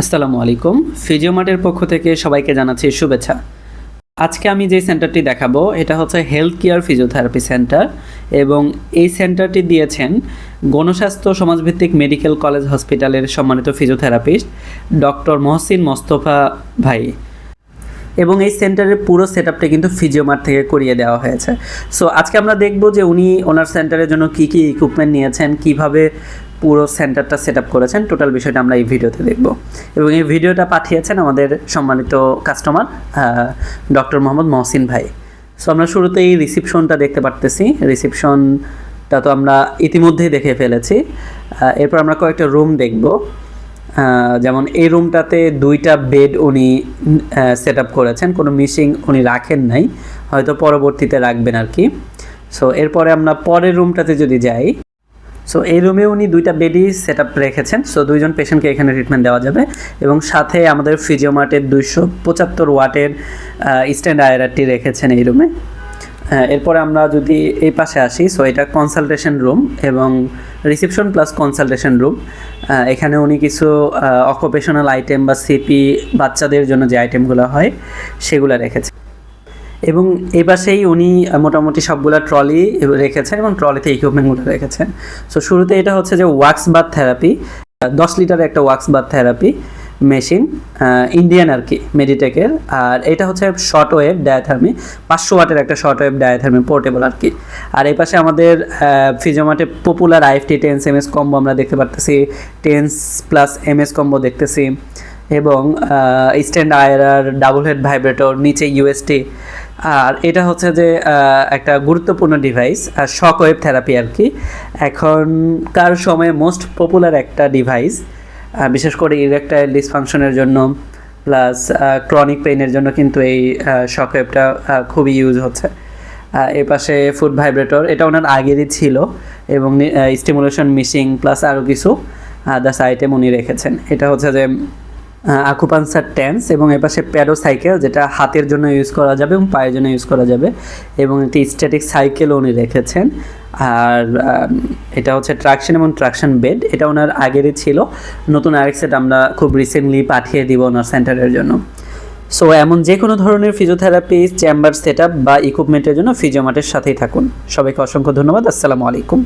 আসসালামু আলাইকুম। ফিজিওমার্টের পক্ষ থেকে সবাইকে জানাচ্ছি শুভেচ্ছা। আজকে আমি যে সেন্টারটি দেখাবো, এটা হচ্ছে হেলথ কেয়ার ফিজিওথেরাপি সেন্টার এবং এই সেন্টারটি দিয়েছেন গণস্বাস্থ্য সমাজভিত্তিক মেডিকেল কলেজ হসপিটালের সম্মানিত ফিজিওথেরাপিস্ট ডক্টর মহসিন মোস্তফা ভাই। এবং এই সেন্টারের পুরো সেট আপটা কিন্তু ফিজিওমার্ট থেকে করিয়ে দেওয়া হয়েছে। সো আজকে আমরা দেখব যে উনি ওনার সেন্টারের জন্য কী কী ইকুইপমেন্ট নিয়েছেন, কীভাবে পুরো সেন্টারটা সেট আপ করেছেন। টোটাল বিষয়টা আমরা এই ভিডিওতে দেখব। এবং এই ভিডিওটা পাঠিয়েছেন আমাদের সম্মানিত কাস্টমার ডক্টর মোহাম্মদ মহসিন ভাই। সো আমরা শুরুতেই রিসিপশনটা দেখতে পারতেছি। রিসিপশনটা তো আমরা ইতিমধ্যেই দেখে ফেলেছি। এরপর আমরা কয়েকটা রুম দেখব। যেমন এই রুমটাতে দুইটা বেড উনি সেট করেছেন। কোনো মিসিং উনি রাখেন নাই। হয়তো পরবর্তীতে রাখবেন আর কি। সো এরপরে আমরা পরের রুমটাতে যদি যাই সো এই রুমে উনি দুইটা বেডই সেট আপ রেখেছেন। সো দুইজন পেশেন্টকে এখানে ট্রিটমেন্ট দেওয়া যাবে। এবং সাথে আমাদের ফিজিওমার্টের দুইশো পঁচাত্তর ওয়াটের স্ট্যান্ড আয়রারটি রেখেছেন এই রুমে এরপরে আমরা যদি এই পাশে আসি সো এটা কনসালটেশন রুম এবং রিসেপশন প্লাস কনসালটেশন রুম এখানে উনি কিছু অকুপেশনাল আইটেম বা সিপি বাচ্চাদের জন্য যে আইটেমগুলো হয়, সেগুলো রেখেছে এবং এই পাশেই উনি মোটামুটি সবগুলা ট্রলি রেখেছেন এবং ট্রলিতে ইকুইপমেন্টগুলো রেখেছেন। সো শুরুতে এটা হচ্ছে যে ওয়াক্স বাথ থেরাপি দশ লিটারের একটা wax bath therapy machine Indian আর কি মেডিটেকের আর এটা হচ্ছে শর্ট ওয়েভ ডায়াথার্মি পাঁচশো ওয়াটের একটা শর্ট ওয়েভ ডায়াথার্মি পোর্টেবল আর কি। আর এই পাশে আমাদের ফিজোমাটে popular IFT TENS M S combo আমরা দেখতে পারতেছি TENS plus M S combo দেখতেছি। এবং স্ট্যান্ড আয়ার ডাবল হেড ভাইব্রেটর নিচে ইউএসটি আর এটা হচ্ছে যে একটা গুরুত্বপূর্ণ ডিভাইস শক ওয়েভ থেরাপি আর কি। এখনকার সময়ে মোস্ট পপুলার একটা ডিভাইস বিশেষ করে ইরেকটাইল ডিসফাংশনের জন্য প্লাস ক্রনিক পেইনের জন্য কিন্তু এই শক ওয়েভটা খুবই ইউজ হচ্ছে। এর পাশে ফুড ভাইব্রেটর এটা ওনার আগেরই ছিল, এবং স্টিমুলেশন মিসিং প্লাস আরও কিছু আদার্স আইটেম উনি রেখেছেন। এটা হচ্ছে যে আকুপানসার টেন্স এবং এর পাশে প্যাডো সাইকেল যেটা হাতের জন্য ইউজ করা যাবে এবং পায়ের জন্য ইউজ করা যাবে এবং একটি স্ট্যাটিক সাইকেল উনি রেখেছেন। আর এটা হচ্ছে ট্রাকশন এবং ট্রাকশন বেড এটা ওনার আগেরই ছিল। নতুন আরেক সেট আমরা খুব রিসেন্টলি পাঠিয়ে দিব ওনার সেন্টারের জন্য। সো এমন যে কোনো ধরনের ফিজিওথেরাপি চেম্বার সেট বা ইকুইপমেন্টের জন্য ফিজিওমার্টের সাথেই থাকুন। সবাইকে অসংখ্য ধন্যবাদ। আসসালামু আলাইকুম।